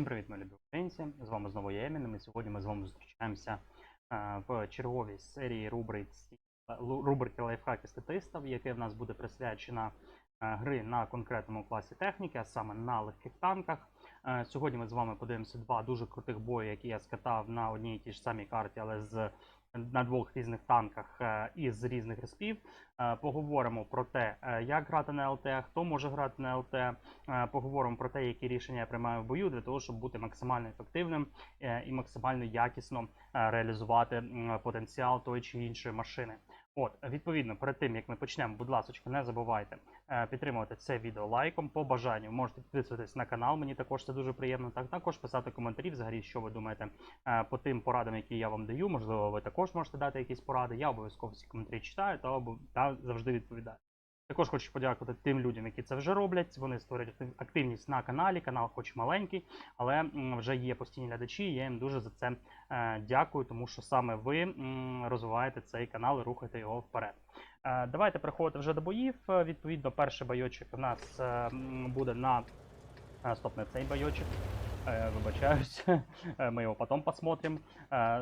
Всім привіт, мої любі українці! З вами знову я Емін. і Сьогодні ми з вами зустрічаємося е, в черговій серії рубриці, лу- рубрики лайфхаки статистів, яке в нас буде присвячена е, гри на конкретному класі техніки, а саме на легких танках. Е, Сьогодні ми з вами подивимося два дуже крутих бої, які я скатав на одній і тій ж самій карті, але з на двох різних танках із і з різних респів. Е, Поговоримо про те, е, як грати на ЛТ, хто може грати на ЛТ. Е, Поговоримо про те, які рішення я приймаю в бою для того, щоб бути максимально ефективним е, і максимально якісно е, реалізувати потенціал тої чи іншої машини. От, відповідно, перед тим як ми почнемо, будь ласка, не забувайте е, підтримувати це відео лайком. По бажанню можете підписуватись на канал. Мені також це дуже приємно. Так також писати коментарі, взагалі, що ви думаєте е, по тим порадам, які я вам даю. Можливо, ви також можете дати якісь поради. Я обов'язково всі коментарі читаю та, та завжди відповідаю. Також хочу подякувати тим людям, які це вже роблять. Вони створюють активність на каналі. Канал хоч маленький, але вже є постійні глядачі. Я їм дуже за це е, дякую, тому що саме ви розвиваєте цей канал і рухаєте його вперед. Е, Давайте переходити вже до боїв. Е, Відповідно, перший бойочок у нас буде на стоп, не цей бойочок. Вибачаюсь, ми його потім посмотрим.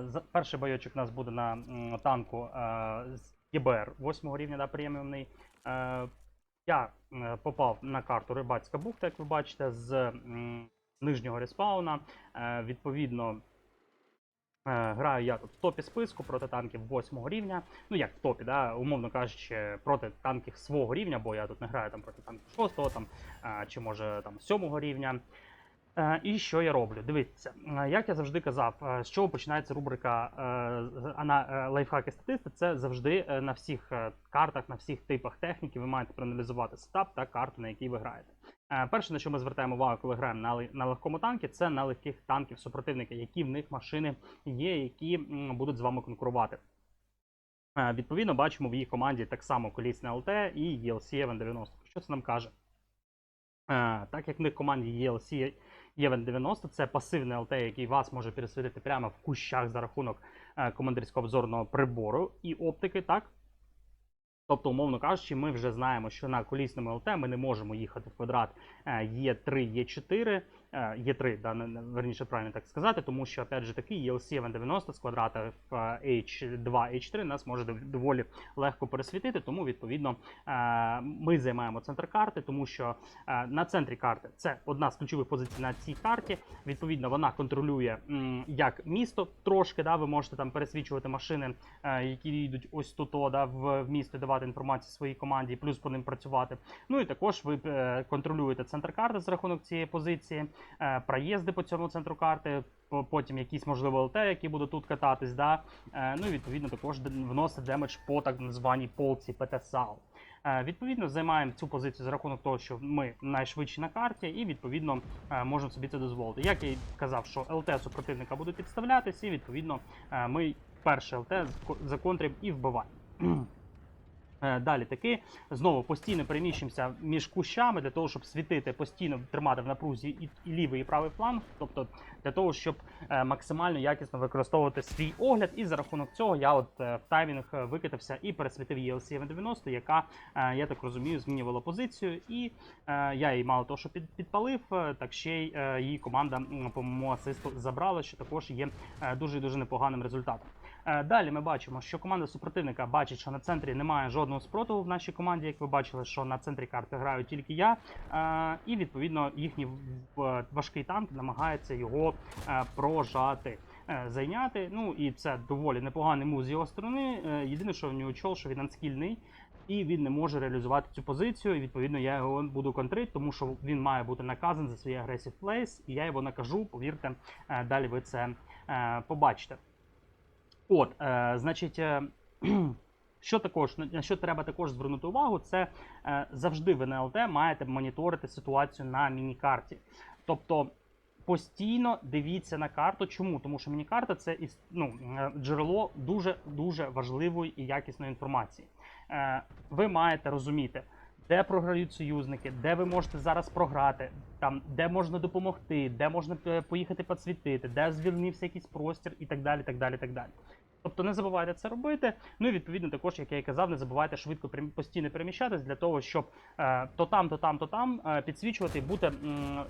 За- Перший бойочок у нас буде на танку з ЄБР 8 рівня, да, преміумний. Е, Я е, попав на карту Рибацька бухта, як ви бачите, з нижнього респауна. Е, Відповідно, граю я тут в топі списку проти танків 8 рівня. Ну як в топі, да, умовно кажучи, проти танків свого рівня, бо я тут не граю там проти танків 6 там, е, чи може там 7 рівня. Е, І що я роблю? Дивіться, е, як я завжди казав, е, з чого починається рубрика лайфхаки статисти, це завжди на всіх картах, на всіх типах техніки ви маєте проаналізувати сетап та карту, на якій ви граєте. Перше, на що ми звертаємо увагу, коли граємо на, на легкому танкі, це на легких танків супротивника, які в них машини є, які будуть з вами конкурувати. Відповідно, бачимо в їх команді так само колісне ЛТ і ELC Event 90. Що це нам каже? Так як в них в команді ELC Євен 90 це пасивний ЛТ, який вас може пересвітити прямо в кущах за рахунок е, командирського обзорного прибору і оптики, так? Тобто, умовно кажучи, ми вже знаємо, що на колісному ЛТ ми не можемо їхати в квадрат е, Е3, Е4, е, Е3, да, не- не- верніше правильно так сказати, тому що, опять же таки, ELC Event 90 з в е, H2, H3 нас може доволі легко пересвітити, тому, відповідно, е, ми займаємо центр карти, тому що е, на центрі карти це одна з ключових позицій на цій карті. Відповідно, вона контролює як місто трошки. Да, ви можете там пересвічувати машини, які йдуть ось тут, да, в, місто, давати інформацію своїй команді, плюс по ним працювати. Ну і також ви контролюєте центр карти за рахунок цієї позиції, проїзди по цьому центру карти. Потім якісь можливо ЛТ, які будуть тут кататись, да? Е, ну і відповідно також вносить демедж по так званій полці ПТСАЛ. Е, Відповідно, займаємо цю позицію за рахунок того, що ми найшвидші на карті, і відповідно е, можемо собі це дозволити. Як я й казав, що ЛТ супротивника буде підставлятися, і відповідно е, ми перше ЛТ зко- законтримо і вбиваємо. Е, Далі таки знову постійно переміщуємося між кущами для того, щоб світити, постійно тримати в напрузі і, лівий, і правий фланг, тобто для того, щоб е, максимально якісно використовувати свій огляд. І за рахунок цього я от е, в таймінг викидався і пересвітив ELC 90 яка, я так розумію, змінювала позицію. І я її мало того, що під, підпалив, так ще й її команда по моєму асисту забрала, що також є дуже дуже непоганим результатом. Е, Далі ми бачимо, що команда супротивника бачить, що на центрі немає жодного спротиву в нашій команді. Як ви бачили, що на центрі карти граю тільки я, Е, і відповідно їхній важкий танк намагається його е, прожати. Зайняти, ну і це доволі непоганий мув з його сторони. Єдине, що в нього чол, що він анскільний, і він не може реалізувати цю позицію. І відповідно я його буду контрити, тому що він має бути наказаний за свій агресив плейс, і я його накажу. Повірте, далі ви це побачите. От, е, значить, е, що також на на що треба також звернути увагу, це е, завжди в НЛТ маєте моніторити ситуацію на міні-карті. Тобто постійно дивіться на карту. Чому? Тому що міні-карта це ну, джерело дуже дуже важливої і якісної інформації. Ви маєте розуміти. Де програють союзники, де ви можете зараз програти, там де можна допомогти, де можна поїхати підсвітити, де звільнився якийсь простір і так далі. так далі, так далі. Тобто не забувайте це робити. Ну і відповідно також, як я і казав, не забувайте швидко постійно переміщатись для того, щоб е, то там, то там, то там е, підсвічувати і бути,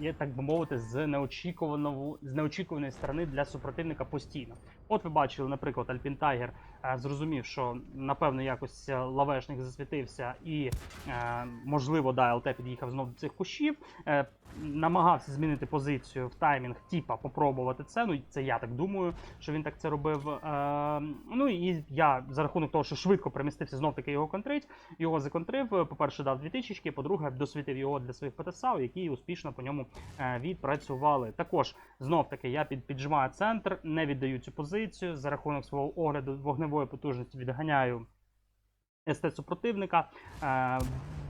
є, так би мовити, з неочікуваного з неочікуваної сторони для супротивника постійно. От ви бачили, наприклад, Альпін Тайгер зрозумів, що напевно якось е, лавешник засвітився, і можливо, да, ЛТ під'їхав знов до цих кущів. Намагався змінити позицію в таймінг, типа попробувати це. Ну це я так думаю, що він так це робив. Е, ну і я за рахунок того, що швидко примістився, знов таки його контрить, його законтрив. По-перше, дав дві тичечки, по-друге, досвітив його для своїх ПТСАУ, які успішно по ньому е, відпрацювали. Також знов таки я під, піджимаю центр, не віддаю цю позицію. За рахунок свого огляду вогневої потужності відганяю. СТ супротивника. Е,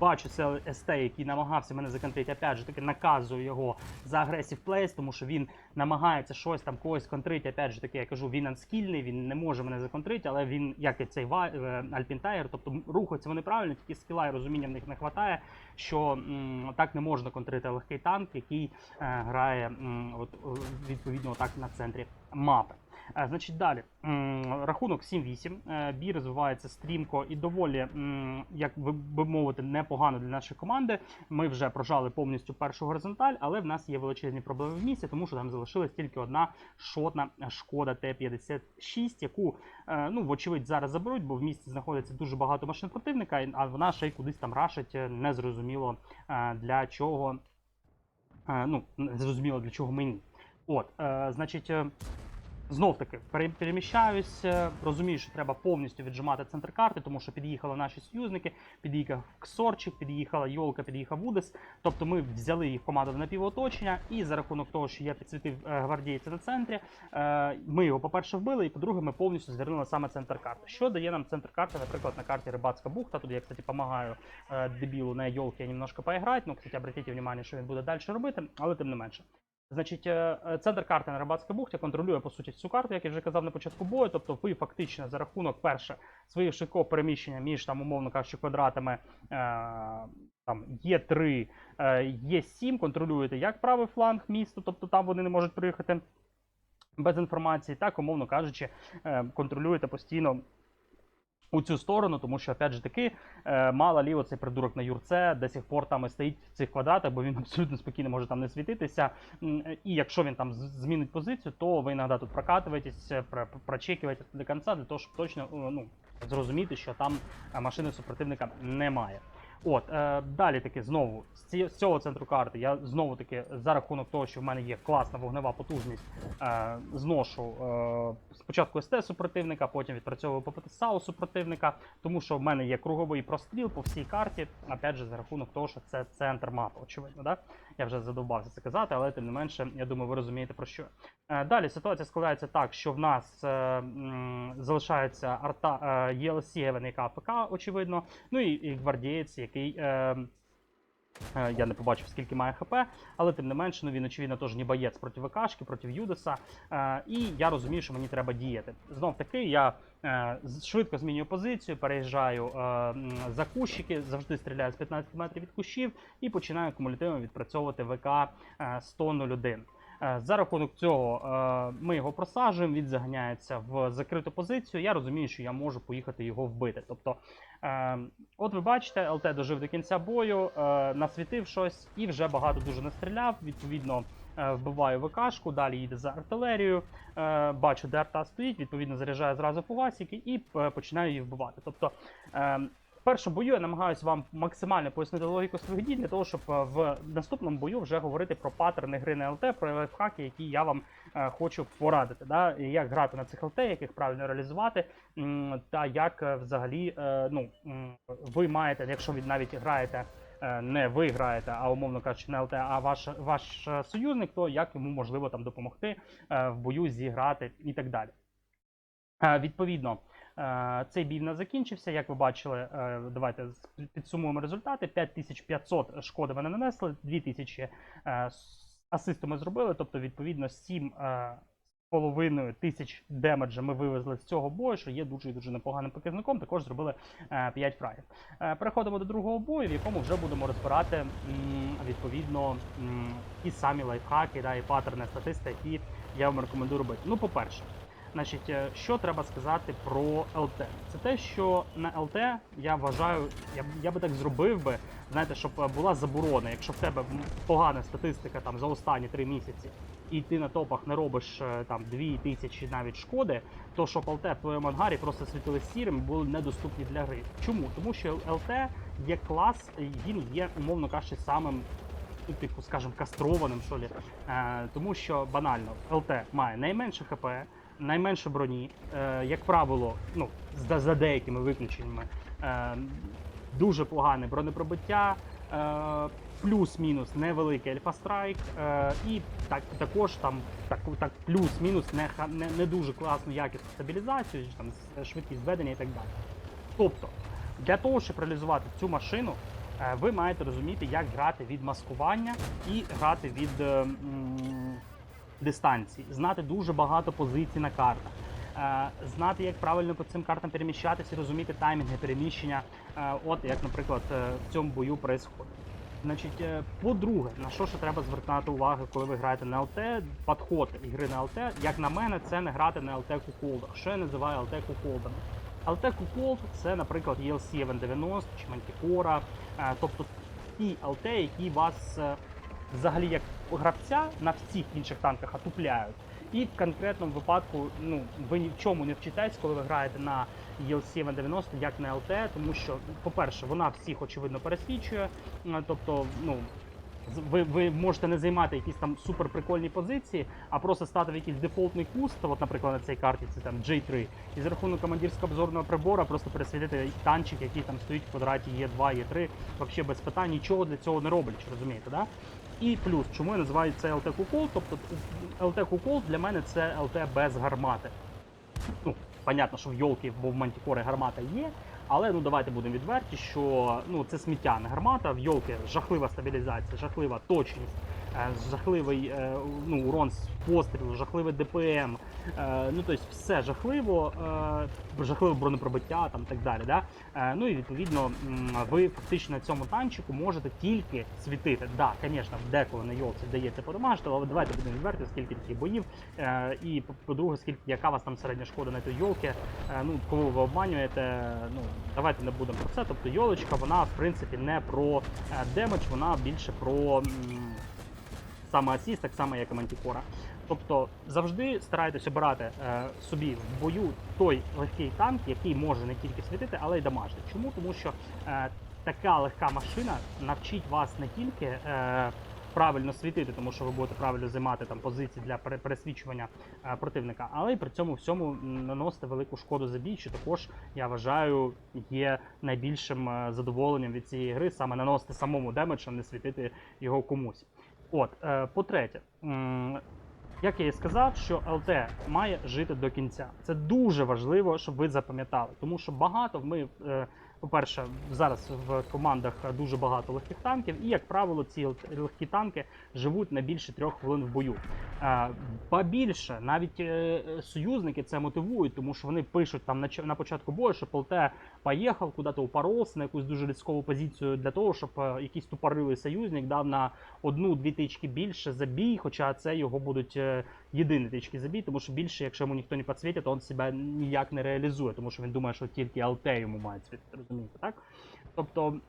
бачу це СТ, який намагався мене законтрити. Опять же таки наказую його за агресів плейс, тому що він намагається щось там когось контрити. Опять же таки, я кажу, він анскільний, він не може мене законтрити, але він, як і цей е, Альпін Тайгер, тобто рухаються вони правильно, тільки скіла і розуміння в них не вистачає, що м, так не можна контрити легкий танк, який е, грає м, от, відповідно так на центрі мапи. Е, Значить, далі рахунок 7-8. Е, Бій розвивається стрімко і доволі, як би, мовити, непогано для нашої команди. Ми вже прожали повністю першу горизонталь, але в нас є величезні проблеми в місті, тому що там залишилась тільки одна шотна шкода Т-56, яку, е, ну, вочевидь, зараз заберуть, бо в місті знаходиться дуже багато машин противника, а вона ще й кудись там рашить, незрозуміло для чого. Ну, незрозуміло для чого мені. От, значить. Знов таки пере- переміщаюсь, е, розумію, що треба повністю віджимати центр карти, тому що під'їхали наші союзники, під'їхав Ксорчик, під'їхала Йолка, під'їхав Вудес. Тобто ми взяли їх команду в напівоточення, і за рахунок того, що я підсвітив е, гвардійця на центрі, е, ми його, по-перше, вбили, і по-друге, ми повністю звернули саме центр карти. Що дає нам центр карти, наприклад, на карті Рибацька бухта. Тут я, кстати, допомагаю е, дебілу на Йолки немножко поіграти. Ну, кстати, обратіть увагу, що він буде далі робити, але тим не менше. Значить, е, е, центр карти на Рибацькій бухті контролює по суті всю карту, як я вже казав на початку бою. Тобто ви фактично за рахунок перше своїх швидкого переміщення між там, умовно кажучи, квадратами е, там є 3 е, є 7 контролюєте як правий фланг міста, тобто там вони не можуть приїхати без інформації, так, умовно кажучи, контролюєте постійно. У цю сторону, тому що, опять же таки, е, мало ліво цей придурок на юрце до сих пор там і стоїть в цих квадратах, бо він абсолютно спокійно може там не світитися. І якщо він там змінить позицію, то ви іноді тут прокатуєтесь, прочекуєте до кінця, для того, щоб точно е, ну, зрозуміти, що там е, машини супротивника немає. От, е, далі таки знову з ці- з цього центру карти я знову таки за рахунок того, що в мене є класна вогнева потужність, е, зношу е, спочатку СТ супротивника, потім відпрацьовую по ПТСАУ супротивника, тому що в мене є круговий простріл по всій карті. Опять же, за рахунок того, що це центр мапи, очевидно, да? Я вже задовбався це казати, але тим не менше, я думаю, ви розумієте про що. Е, Далі ситуація складається так, що в нас е, залишається арта е, ELC, яка АПК, очевидно, ну і, і гвардієць, який. Е, Е, Я не побачив, скільки має ХП, але тим не менше, ну він очевидно теж не боєць проти ВКшки, проти Юдеса. Е, І я розумію, що мені треба діяти. Знов таки, я е, швидко змінюю позицію, переїжджаю е, за кущики, завжди стріляю з 15 метрів від кущів і починаю кумулятивно відпрацьовувати ВК е, 101. Е, За рахунок цього е, ми його просаджуємо, він заганяється в закриту позицію. Я розумію, що я можу поїхати його вбити. Тобто, е, от ви бачите, ЛТ дожив до кінця бою, е, насвітив щось і вже багато дуже настріляв. Відповідно, е, вбиваю ВКшку, далі їде за артилерію. Е, бачу, де арта стоїть, відповідно, заряджаю зразу фугасики і е, починаю її вбивати. Тобто, е, в першому бою я намагаюся вам максимально пояснити логіку своїх дій для того, щоб е, в наступному бою вже говорити про паттерни гри на ЛТ, про лайфхаки, які я вам е, хочу порадити. Да? Як грати на цих ЛТ, як їх правильно реалізувати, та як е, взагалі ну, ви маєте, якщо ви навіть граєте. Не ви граєте, а умовно кажучи, не ЛТ, а ваш, ваш союзник, то як йому можливо там допомогти в бою зіграти і так далі. Відповідно, цей бій нас закінчився. Як ви бачили, е, давайте підсумуємо результати. 5500 шкоди вони нанесли, 2000 е, асисту ми зробили, тобто, відповідно, 7 е, з половиною тисяч демеджа ми вивезли з цього бою, що є дуже і дуже непоганим показником. Також зробили 5 фрагів. Е, Переходимо до другого бою, в якому вже будемо розбирати відповідно ті самі лайфхаки да, і паттерни статисти, які я вам рекомендую робити. Ну, по-перше, Значить, е, що треба сказати про ЛТ? Це те, що на ЛТ я вважаю, я, я би так зробив би, знаєте, щоб е, була заборона. Якщо в тебе погана статистика там за останні три місяці, і ти на топах не робиш е, там дві тисячі навіть шкоди, то щоб ЛТ в твоєму ангарі просто світили сірим, були недоступні для гри. Чому? Тому що ЛТ є клас, він є, умовно кажучи, самим. ну, Типу, скажімо, кастрованим, що лі. Е, тому що банально ЛТ має найменше ХП, найменше броні, е, як правило, ну, за, деякими виключеннями, е, дуже погане бронепробиття, е, плюс-мінус невеликий альфа-страйк, і так, також там так, так плюс-мінус не, не, не дуже класну якісну стабілізацію, там, швидкість ведення і так далі. Тобто, для того, щоб реалізувати цю машину, ви маєте розуміти, як грати від маскування і грати від дистанції, знати дуже багато позицій на картах. е, Знати, як правильно по цим картам переміщатися, розуміти таймінги переміщення, е, от як, наприклад, е, в цьому бою происходить. Значить, по-друге, на що ще треба звертати увагу, коли ви граєте на ЛТ, підход ігри на ЛТ, як на мене, це не грати на ЛТ куколдах. Що я називаю ЛТ куколдами? ЛТ куколд це, наприклад, ELC 790 чи Manticore, е, тобто ті ЛТ, які вас взагалі як гравця на всіх інших танках отупляють. І в конкретному випадку ну, ви ні в чому не вчитесь, коли ви граєте на ELC 790, як на ЛТ, тому що, по-перше, вона всіх очевидно пересвічує. е, Тобто, ну. Ви, ви можете не займати якісь там суперприкольні позиції, а просто стати в якийсь дефолтний куст, от, наприклад, на цій карті це там J3, і за рахунок командирського обзорного прибору просто пересвітити танчик, який там стоїть в квадраті Е2, Е3, взагалі без питань, нічого для цього не роблять, розумієте, да? І плюс, чому я називаю це LT Кукол? Тобто LT Кукол для мене це LT без гармати. Ну, понятно, що в Йолки бо в Мантікори гармата є, але ну давайте будемо відверті, що ну це сміття не гармата. В Йолки жахлива стабілізація, жахлива точність, жахливий е, ну, урон з пострілу, жахливий ДПМ. Е, ну тобто все жахливо, е, жахливе бронепробиття там так далі. Да? Е, ну і відповідно ви фактично на цьому танчику можете тільки світити. Да, звісно, деколи на Йолці вдається подамажити, але давайте будемо відверті, скільки таких боїв. Е, і по- по-друге, скільки яка вас там середня шкода на тій йолки. Е, ну, кого ви обманюєте, ну давайте не будемо про це. Тобто йолочка, вона в принципі не про е, демедж, вона більше про саме асіст, так само як і Мантікора. Тобто завжди старайтесь обирати е, собі в бою той легкий танк, який може не тільки світити, але й дамажити. Чому? Тому що е, така легка машина навчить вас не тільки е, правильно світити, тому що ви будете правильно займати там позиції для пере- пересвічування е, противника, але й при цьому всьому наносити велику шкоду за бій, що також я вважаю є найбільшим е, задоволенням від цієї гри, саме наносити самому демедж, а не світити його комусь. От, е, по-третє, як я і сказав, що ЛТ має жити до кінця. Це дуже важливо, щоб ви запам'ятали, тому що багато ми, е, по-перше, зараз в командах дуже багато легких танків, і як правило, ці легкі танки живуть на більше трьох хвилин в бою. Е, Ба більше, навіть е, союзники це мотивують, тому що вони пишуть там на, початку бою, що ЛТ поїхав куди-то упоровся на якусь дуже ризикову позицію для того, щоб е, якийсь тупорилий союзник дав на одну-дві тички більше забій, хоча це його будуть єдині тички забій, тому що більше, якщо йому ніхто не підсвітить, то він себе ніяк не реалізує, тому що він думає, що тільки ЛТ йому має світити, розумієте, так? Тобто.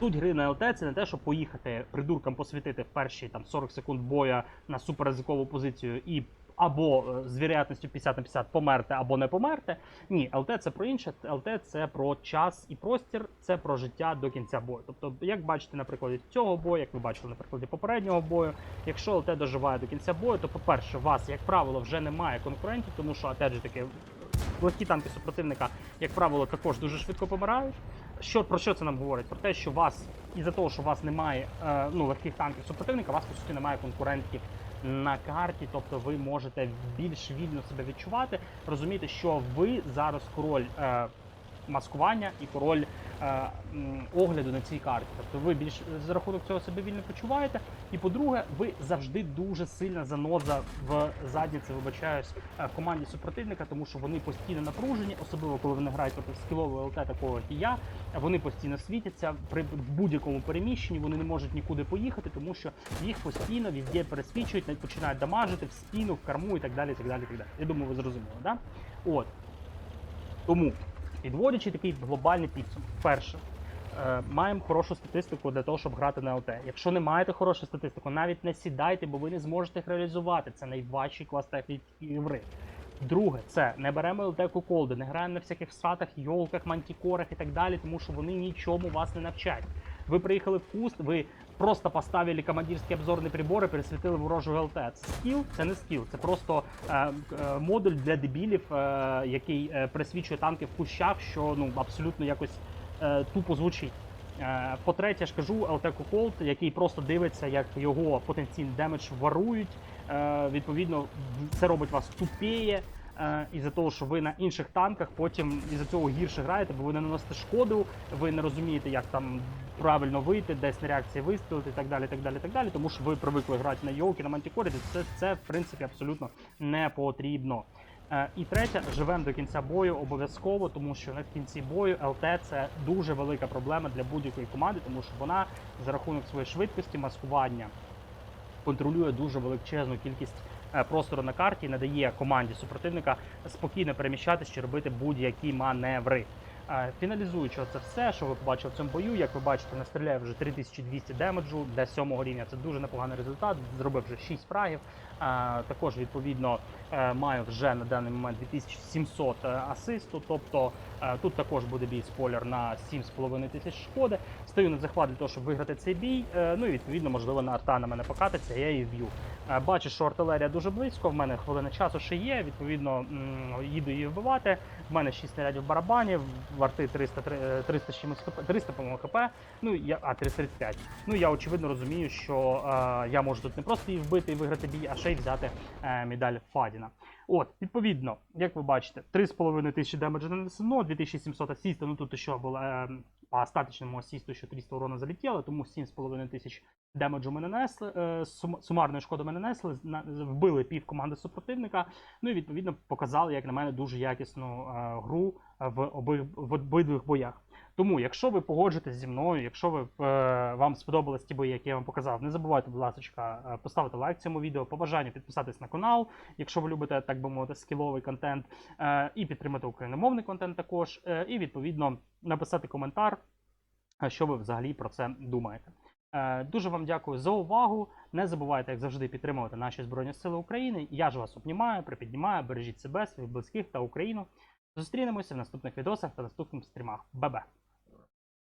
Суть гри на ЛТ це не те, щоб поїхати придуркам посвітити в перші там 40 секунд боя на суперризикову позицію і або е, з вірятністю 50 на 50 померти або не померти. Ні, ЛТ це про інше. ЛТ це про час і простір, це про життя до кінця бою. Тобто, як бачите на прикладі цього бою, як ви бачили на прикладі попереднього бою, якщо ЛТ доживає до кінця бою, то по-перше, вас, як правило, вже немає конкурентів, тому що опять же таки легкі танки супротивника, як правило, також дуже швидко помирають. Що про що це нам говорить? Про те, що вас із-за того, що у вас немає е, ну, легких танків супротивника, у вас по суті немає конкурентів на карті, тобто ви можете більш вільно себе відчувати, розуміти, що ви зараз король е, маскування і пароль е, огляду на цій карті. Тобто ви більш за рахунок цього себе вільно почуваєте. І по-друге, ви завжди дуже сильна заноза в задніці, вибачаюсь, е, команді супротивника, тому що вони постійно напружені, особливо коли вони грають проти скілового ЛТ, такого як і я. Вони постійно світяться при будь-якому переміщенні. Вони не можуть нікуди поїхати, тому що їх постійно везде пересвічують, починають дамажити в спину, в корму і так далі. так далі, так далі. Я думаю, ви зрозуміли, да? От. Тому, підводячи такий глобальний підсумок, перше, е, маємо хорошу статистику для того, щоб грати на ЛТ. Якщо не маєте хорошу статистику, навіть не сідайте, бо ви не зможете їх реалізувати. Це найважчий клас техніки гри. Друге, це не беремо ЛТ куколди, не граємо на всяких стратах, йолках, мантікорах і так далі, тому що вони нічому вас не навчать. Ви приїхали в куст, ви просто поставили командирські обзорні прибори, пересвітили ворожу ЛТ. Це скіл, це не скіл, це просто е, е, модуль для дебілів, е, який е, пересвічує танки в кущах, що ну абсолютно якось е, тупо звучить. Е, По-третє, я ж кажу, LT Куколд, який просто дивиться, як його потенційний демедж варують. Е, Відповідно, це робить вас тупіє. Е, Із-за того, що ви на інших танках потім із-за цього гірше граєте, бо ви не наносите шкоду, ви не розумієте, як там правильно вийти, десь на реакції вистрілити і так далі, так далі, так далі, тому що ви привикли грати на йоукі, на мантікорі, це, це в принципі абсолютно не потрібно. Е, І третє, живемо до кінця бою обов'язково, тому що на кінці бою ЛТ це дуже велика проблема для будь-якої команди, тому що вона за рахунок своєї швидкості, маскування контролює дуже величезну кількість е, простору на карті не команді супротивника спокійно переміщатися чи робити будь-які маневри. Фіналізуючи це все, що ви побачили в цьому бою, як ви бачите, настріляє вже 3200 демеджу для сьомого рівня. Це дуже непоганий результат. Зробив вже 6 фрагів. Також відповідно е, маю вже на даний момент 2700 е, асисту. Тобто е, тут також буде бій спойлер на 7,5 тисяч шкоди. Стою на захват для того, щоб виграти цей бій. Ну і відповідно, можливо, на арта на мене покатиться, я її вб'ю. Бачу, що артилерія дуже близько. В мене хвилина часу ще є. Відповідно, їду її вбивати. В мене 6 снарядів в барабані, в 300, е, 300 чимось хп, 300, по-моєму, хп. Ну я а 335. Ну я очевидно розумію, що е, я можу тут не просто її вбити і виграти бій, а ще й взяти е, медаль Фадіна. От, відповідно, як ви бачите, 3,5 тисячі демеджа нанесено, 2700 асіста, ну тут ще було е, по остаточному асісту, що 300 урона залетіло, тому 7,5 тисяч демеджу ми нанесли, е, сумарної шкоди ми нанесли, на- вбили пів команди супротивника, ну і відповідно показали, як на мене, дуже якісну е, гру в, оби, в обидвих боях. Тому, якщо ви погоджуєтесь зі мною, якщо ви, е, вам сподобались ті бої, які я вам показав, не забувайте, будь ласка, поставити лайк цьому відео, по бажанню підписатись на канал, якщо ви любите, так би мовити, скіловий контент, і підтримати україномовний контент також, і відповідно написати коментар, що ви взагалі про це думаєте. Е, Дуже вам дякую за увагу. Не забувайте, як завжди, підтримувати наші Збройні Сили України. Я ж вас обнімаю, припіднімаю, бережіть себе, своїх близьких та Україну. Зустрінемося в наступних відосах та наступних стрімах. Бе-бе!